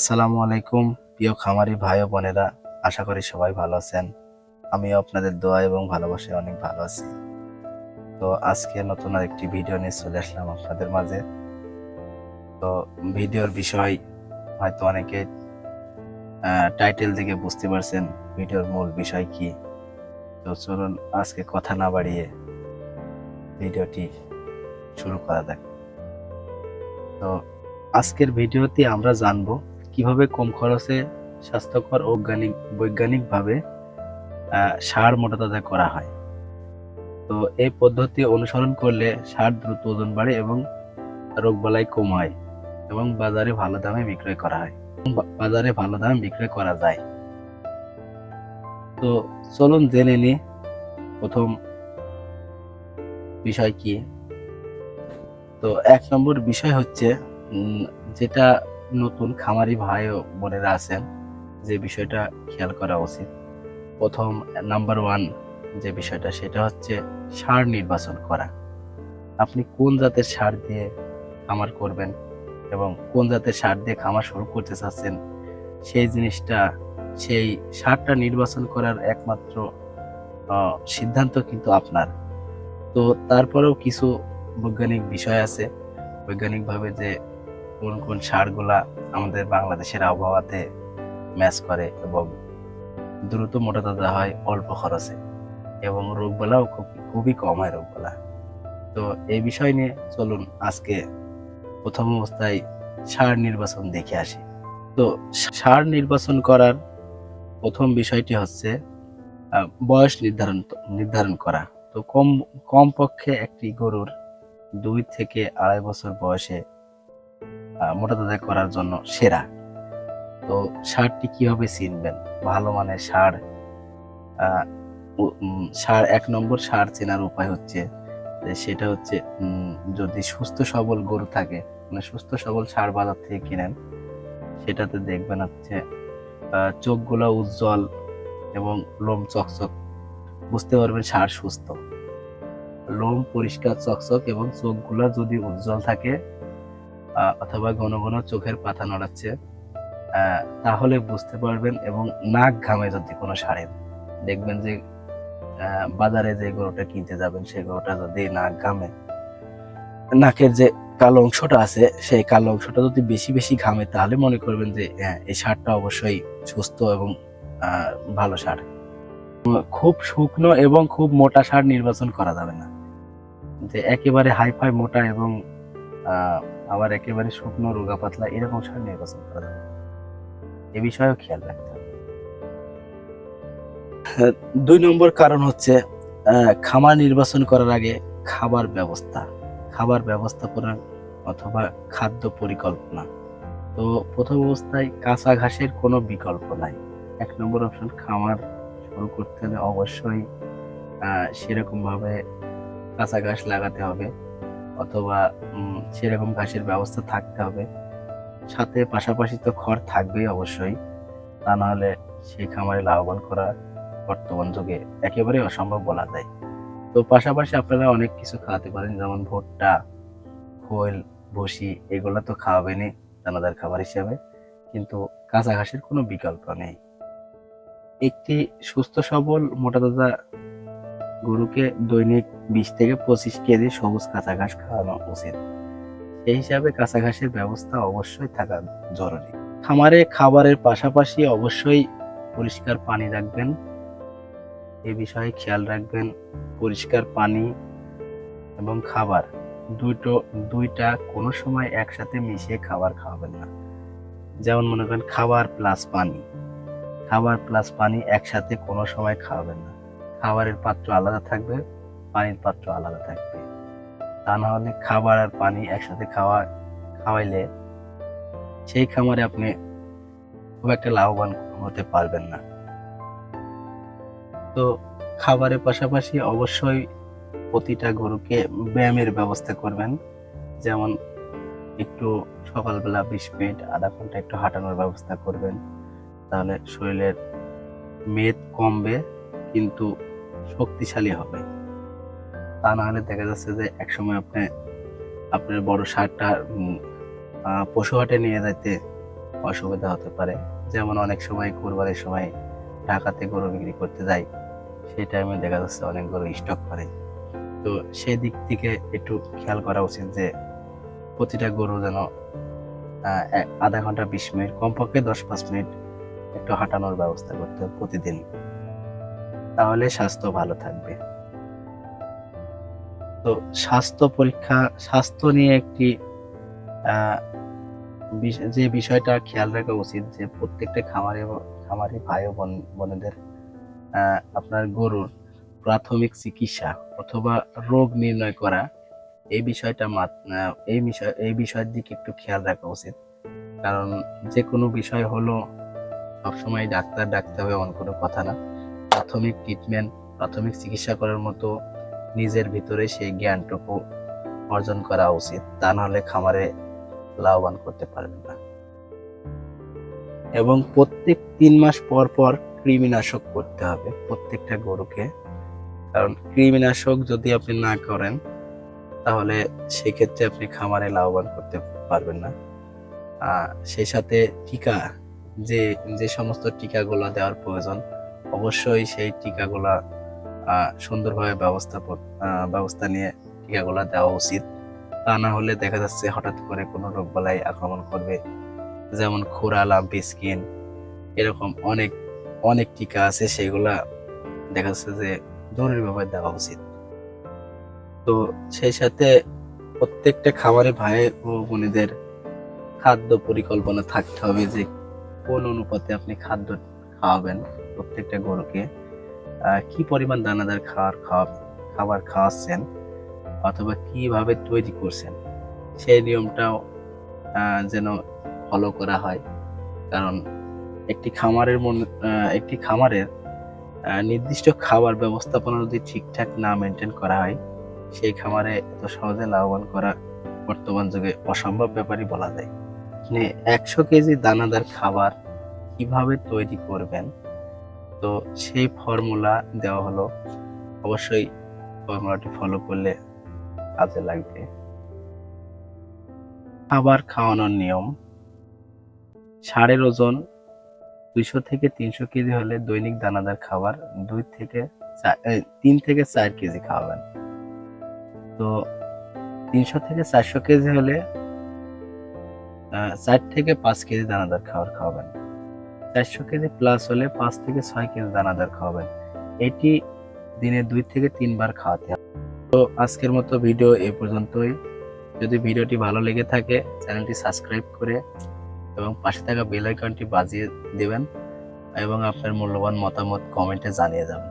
আসসালামু আলাইকুম, প্রিয় খামারি ভাই ও বোনেরা। আশা করি সবাই ভালো আছেন। আমিও আপনাদের দোয়া এবং ভালোবাসায় অনেক ভালো আছি। তো আজকে নতুন আরেকটি ভিডিও নিয়ে চলে আসলাম আপনাদের মাঝে। তো ভিডিওর বিষয় হয়তো অনেকে টাইটেল থেকে বুঝতে পারছেন ভিডিওর মূল বিষয় কি। তো চলুন আজকে কথা না বাড়িয়ে ভিডিওটি শুরু করা যাক। তো আজকের ভিডিওতে আমরা জানব কীভাবে কম খরচে স্বাস্থ্যকর ও বৈজ্ঞানিক বৈজ্ঞানিকভাবে সার মোটাতাজা করা হয়। তো এই পদ্ধতি অনুসরণ করলে সার দ্রুত ওজন বাড়ে এবং রোগবালাই কম হয় এবং বাজারে ভালো দামে বিক্রয় করা হয়। বাজারে ভালো দামে বিক্রয় করা যায়। তো চলুন জেনে নি প্রথম বিষয় কি? তো এক নম্বর বিষয় হচ্ছে যেটা নতুন খামারি ভাই ও বোনেরা আছেন, যে বিষয়টা খেয়াল করা উচিত। প্রথম নাম্বার ওয়ান যে বিষয়টা, সেটা হচ্ছে সার নির্বাচন করা। আপনি কোন জাতের সার দিয়ে খামার করবেন এবং কোন জাতের সার দিয়ে খামার শুরু করতে চাচ্ছেন, সেই জিনিসটা, সেই সারটা নির্বাচন করার একমাত্র সিদ্ধান্ত কিন্তু আপনার। তো তারপরেও কিছু বৈজ্ঞানিক বিষয় আছে। বৈজ্ঞানিকভাবে যে কোন কোন সারগুলা আমাদের বাংলাদেশের আবহাওয়াতে ম্যাচ করে এবং দ্রুত মোটা তাজা হয় অল্প খরচে এবং রোগবালাও খুব, খুবই কম হয় রোগবালা। তো এই বিষয় নিয়ে চলুন আজকে প্রথম অবস্থায় সার নির্বাচন দেখে আসি। তো সার নির্বাচন করার প্রথম বিষয়টি হচ্ছে বয়স নির্ধারণ নির্ধারণ করা। তো কম কম পক্ষে একটি গরুর দুই থেকে আড়াই বছর বয়সে মোটা করার জন্য সেরা। তো সারটি কীভাবে চিনবেন ভালো মানের সার সার এক নম্বর সার চেনার উপায় হচ্ছে সেটা হচ্ছে যদি সুস্থ সবল গরু থাকে মানে সুস্থ সবল সার বাজার থেকে কিনেন, সেটাতে দেখবেন হচ্ছে চোখগুলো উজ্জ্বল এবং লোম চকচক, বুঝতে পারবেন সার সুস্থ। লোম পরিষ্কার চকচক এবং চোখগুলো যদি উজ্জ্বল থাকে অথবা ঘন ঘন চোখের পাতা নড়াচ্ছে তাহলে বুঝতে পারবেন এবং নাক ঘামে যদি কোনো সারেন দেখবেন যে বাজারে যে গরুটা কিনতে যাবেন সেই গরুটা যদি নাক ঘামে, নাকের যে কালো অংশটা আছে, সেই কালো অংশটা যদি বেশি বেশি ঘামে, তাহলে মনে করবেন যে এই সারটা অবশ্যই সুস্থ এবং ভালো সার। খুব শুকনো এবং খুব মোটা সার নির্বাচন করা যাবে না। যে একেবারে হাই ফাই মোটা এবং আবার একেবারে শুকনো রোগা পাতলা এরকম সার নির্বাচন করা যাবে এ বিষয়েও খেয়াল রাখতে হবে। হ্যাঁ, দুই নম্বর কারণ হচ্ছে খামার নির্বাচন করার আগে খাবার ব্যবস্থা খাবার ব্যবস্থাপনা অথবা খাদ্য পরিকল্পনা। তো প্রথম অবস্থায় কাঁচা ঘাসের কোনো বিকল্প নাই। এক নম্বর অপশন খামার শুরু করতে হলে অবশ্যই সেরকমভাবে কাঁচা ঘাস লাগাতে হবে। অথবা সেরকম ঘাসের ব্যবস্থা থাকতে হবে। সাথে পাশাপাশি তো খড় থাকবেই অবশ্যই। তা নাহলে সেই খামারে লাভবান করা বর্তমান যুগে একেবারে অসম্ভব বলা যায়। তো পাশাপাশি আপনারা অনেক কিছু খাওয়াতে পারেন, যেমন ভুট্টা, খোল, ভুসি, এগুলো তো খাওয়াবেনই দানাদার খাবার হিসাবে। কিন্তু কাঁচা ঘাসের কোনো বিকল্প নেই। একটি সুস্থ সবল মোটা তাজা গরুকে দৈনিক বিশ থেকে পঁচিশ কেজি সবুজ কাঁচা ঘাস খাওয়ানো উচিত। সেই হিসাবে কাঁচা ঘাসের ব্যবস্থা অবশ্যই থাকা জরুরি। খামারে খাবারের পাশাপাশি অবশ্যই পরিষ্কার পানি রাখবেন। এ বিষয়ে খেয়াল রাখবেন, পরিষ্কার পানি এবং খাবার। দুটো, দুইটা কোনো সময় একসাথে মিশিয়ে খাবার খাওয়াবেন না। যেমন মনে করেন খাবার প্লাস পানি। খাবার প্লাস পানি একসাথে কোনো সময় খাওয়াবেন না। খাবারের পাত্র আলাদা থাকবে। পানির পাত্র আলাদা থাকবে। তা না হলে খাবার আর পানি একসাথে খাওয়া, খাওয়াইলে সেই খামারে আপনি খুব একটা লাভবান হতে পারবেন না। তো খাবারের পাশাপাশি অবশ্যই প্রতিটা গরুকে ব্যায়ামের ব্যবস্থা করবেন। যেমন একটু সকালবেলা বিশ মিনিট, আধা ঘণ্টা একটু হাঁটানোর ব্যবস্থা করবেন। তাহলে শরীরের মেদ কমবে, কিন্তু শক্তিশালী হবে। তা না হলে দেখা যাচ্ছে যে একসময় আপনি আপনার বড় সারটা পশু হাটে নিয়ে যাইতে অসুবিধা হতে পারে। যেমন অনেক সময় কোরবানির সময় ঢাকাতে গরু বিক্রি করতে যাই, সেই টাইমে দেখা যাচ্ছে অনেক গরু স্টক করে। তো সেই দিক থেকে একটু খেয়াল করা উচিত যে প্রতিটা গরু যেন আধা ঘণ্টা বিশ মিনিট, কমপক্ষে দশ পাঁচ মিনিট একটু হাঁটানোর ব্যবস্থা করতে হবে প্রতিদিন। তাহলে স্বাস্থ্য ভালো থাকবে। তো স্বাস্থ্য পরীক্ষা, স্বাস্থ্য নিয়ে একটি যে বিষয়টা খেয়াল রাখা উচিত যে প্রত্যেকটা খামারে খামারি ভাই ও বোন, বোনেদের আপনার গরুর প্রাথমিক চিকিৎসা অথবা রোগ নির্ণয় করা, এই বিষয়টা এই বিষয়, এই বিষয়ের দিকে একটু খেয়াল রাখা উচিত। কারণ যে কোনো বিষয় হলো সবসময় ডাক্তার ডাকতে হবে এমন কোনো কথা না। প্রাথমিক ট্রিটমেন্ট প্রাথমিক চিকিৎসা করার মতো নিজের ভিতরে সেই জ্ঞানটুকু অর্জন করা উচিত। তা নাহলে খামারে লাভবান করতে পারবেন না। এবং প্রত্যেক তিন মাস পর পর কৃমিনাশক করতে হবে প্রত্যেকটা গরুকে। কারণ কৃমিনাশক যদি আপনি না করেন, তাহলে সেক্ষেত্রে আপনি খামারে লাভবান করতে পারবেন না। সেই সাথে টিকা, যে যে সমস্ত টিকাগুলো দেওয়ার প্রয়োজন, অবশ্যই সেই টিকাগুলা সুন্দরভাবে ব্যবস্থা ব্যবস্থা নিয়ে টিকাগুলা দেওয়া উচিত। তা না হলে দেখা যাচ্ছে হঠাৎ করে কোনো রোগ বালাই আক্রমণ করবে। যেমন খোরা, লাম্পি স্কিন, এরকম অনেক অনেক টিকা আছে সেগুলা দেখা যাচ্ছে যে জরুরিভাবে দেওয়া উচিত। তো সেই সাথে প্রত্যেকটা খাবারে ভাই ও বোনেদের খাদ্য পরিকল্পনা থাকতে হবে যে কোন অনুপাতে আপনি খাদ্য খাওয়াবেন প্রত্যেকটা গরুকে। কি পরিমাণ দানাদার খাবার খাওয়া খাবার খাওয়াচ্ছেন অথবা কীভাবে তৈরি করছেন? সেই নিয়মটাও যেন ফলো করা হয়। কারণ একটি খামারের মন একটি খামারের নির্দিষ্ট খাবার ব্যবস্থাপনা যদি ঠিকঠাক না মেনটেন করা হয়, সেই খামারে এত সহজে লাভবান করা বর্তমান যুগে অসম্ভব ব্যাপারই বলা যায়। মানে একশো কেজি দানাদার খাবার কীভাবে তৈরি করবেন তো সেই ফর্মুলা দেওয়া হলো। অবশ্যই ফর্মুলাটি ফলো করলে কাজে লাগবে। খাবার খাওয়ানোর নিয়ম। ষাঁড়ের ওজন দুইশো থেকে তিনশো কেজি হলে দৈনিক দানাদার খাবার দুই থেকে তিন থেকে চার কেজি খাওয়াবেন। তো তিনশো থেকে চারশো কেজি হলে চার থেকে পাঁচ কেজি দানাদার খাবার খাওয়াবেন। চারশো কেজি প্লাস হলে পাঁচ থেকে ছয় কেজি দানাদার খাওয়াবেন। এটি দিনে দুই থেকে তিনবার খাওয়াতে হবে। তো আজকের মতো ভিডিও এ পর্যন্তই। যদি ভিডিওটি ভালো লেগে থাকে, চ্যানেলটি সাবস্ক্রাইব করে এবং পাশে থাকা বেল আইকনটি বাজিয়ে দেবেন এবং আপনার মূল্যবান মতামত কমেন্টে জানিয়ে যাবেন।